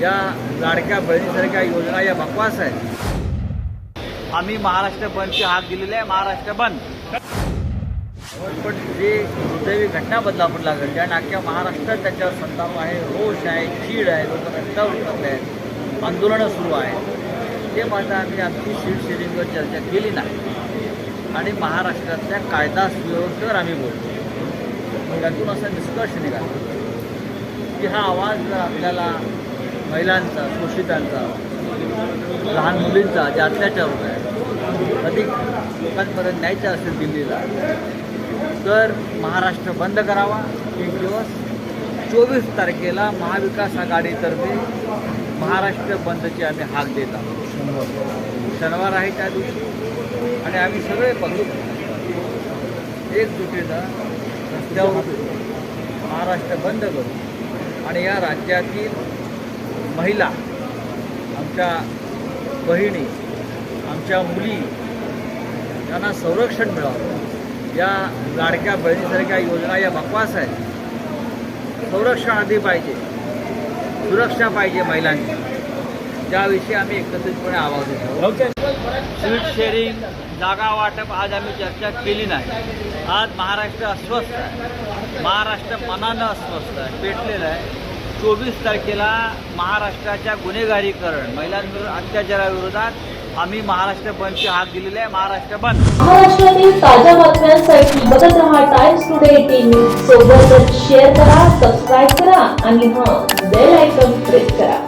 या लाडक्या बहिणीसारख्या योजना या बकवास आहेत. आम्ही महाराष्ट्र बंदची हाक दिलेली आहे महाराष्ट्र बंद. पण जे दुर्दैवी घटना बदलापूरला घडली आणि अख्ख्या महाराष्ट्रात त्याच्यावर संताप आहे रोष आहे चीड आहे लोक रस्त्यावर उतरले आहेत आंदोलनं सुरू आहेत. ते मात्र आम्ही आमची सीट शेअरिंगवर चर्चा केली नाही. आणि महाराष्ट्रातल्या कायदा सुव्यवस्थेवर आम्ही बोलतो. त्यातून असा निष्कर्ष निघाला की हा आवाज आपल्याला महिलांचा शोषितांचा लहान मुलींचा जे अत्याचार होत आहे अधिक लोकांपर्यंत न्यायचा असेल दिल्लीला तर महाराष्ट्र बंद करावा. एक दिवस. चोवीस तारखेला महाविकास आघाडीतर्फे महाराष्ट्र बंदची आम्ही हाक देत आहोत. शनिवार आहे त्या दिवशी. आणि आम्ही सगळे बघू एकजुटीनं रस्त्यावर महाराष्ट्र बंद करू. आणि या राज्यातील महिला आमच्या बहिणी आमच्या मुली यांना संरक्षण मिळावं. या लाडक्या बहिणीसारख्या योजना या बकवास आहेत. संरक्षण आधी पाहिजे सुरक्षा पाहिजे महिलांची. त्याविषयी आम्ही एकत्रितपणे आवाज देतो सीट शेअरिंग जागा वाटप आज आम्ही चर्चा केली नाही. आज महाराष्ट्र अस्वस्थ आहे. महाराष्ट्र मनानं अस्वस्थ आहे पेटलेलं आहे. चोवीस तारखेला महाराष्ट्राच्या गुन्हेगारीकरण महिलांविरुद्ध अत्याचाराविरोधात आम्ही महाराष्ट्र बंदची हाक दिलेली आहे. महाराष्ट्र बंद. महाराष्ट्रातील ताज्या बातम्यांसाठी बघत रहा टाइम्स टुडे टीव्ही सोबतच शेअर करा सबस्क्राईब करा आणि हा बेल आयकॉन प्रेस करा.